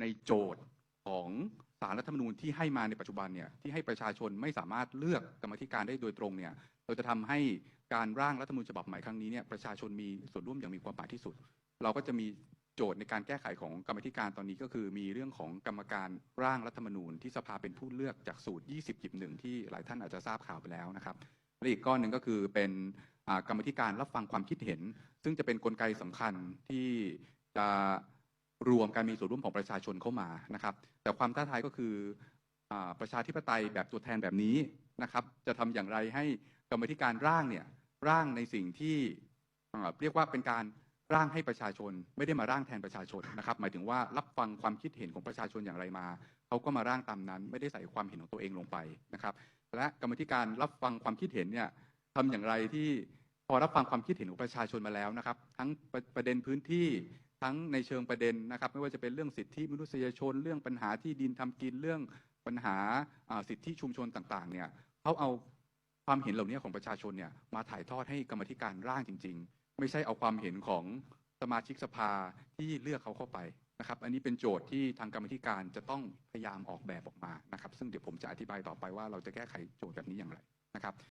ในโจทย์ของสารรัฐธรรมนูญที่ให้มาในปัจจุบันเนี่ยที่ให้ประชาชนไม่สามารถเลือกกรรมธิการได้โดยตรงเนี่ยเราจะทำให้การร่างรัฐธรรมนูญฉบับใหม่ครั้งนี้เนี่ยประชาชนมีส่วนร่วมอย่างมีความหมายที่สุด เราก็จะมีโจทย์ในการแก้ไขของกรรมธิการตอนนี้ก็คือ มีเรื่องของกรรมการร่างรัฐธรรมนูญที่สภาเป็นผู้เลือกจากสูตร 20หยิบหนึ่งที่หลายท่านอาจจะทราบข่าวไปแล้วนะครับและอีกก้อนหนึ่งก็คือเป็นกรรมธิการรับฟังความคิดเห็น ซึ่งจะเป็นกลไกสำคัญที่จะ รวมการมีส่วนร่วมของประชาชนเข้ามานะครับ แต่ความท้าทายก็คืออประชาธิปไตยแบบตัวแทนแบบนี้นะครับ จะทำอย่างไรให้กรรมธิการร่างเนี่ยร่างในสิ่งที่เรียกว่าเป็นการร่างให้ประชาชน ไม่ได้มาร่างแทนประชาชนนะครับ หมายถึงว่ารับฟังความคิดเห็นของประชาชนอย่างไรมาเขาก็มาร่างตามนั้น ไม่ได้ใส่ความเห็นของตัวเองลงไปนะครับ และกรรมธิการรับฟังความคิดเห็นเนี่ยทำอย่างไรที่พอรับฟังความคิดเห็นของประชาชนมาแล้วนะครับ ทั้งประประเด็นพื้นที่ ทั้งในเชิงประเด็นนะครับ ไม่ว่าจะเป็นเรื่องสิทธิมนุษยชน เรื่องปัญหาที่ดินทำกินเรื่องปัญหาสิทธิชุมชนต่างๆเนี่ยเขาเอาความเห็นเหล่านี้ของประชาชนเนี่ยมาถ่ายทอดให้กรรมธิการร่างจริง ๆ ไม่ใช่เอาความเห็นของสมาชิกสภาที่เลือกเขาเข้าไปนะครับ อันนี้เป็นโจทย์ที่ทางกรรมธิการจะต้องพยายามออกแบบออกมานะครับ ซึ่งเดี๋ยวผมจะอธิบายต่อไปว่าเราจะแก้ไขโจทย์แบบนี้อย่างไรนะครับ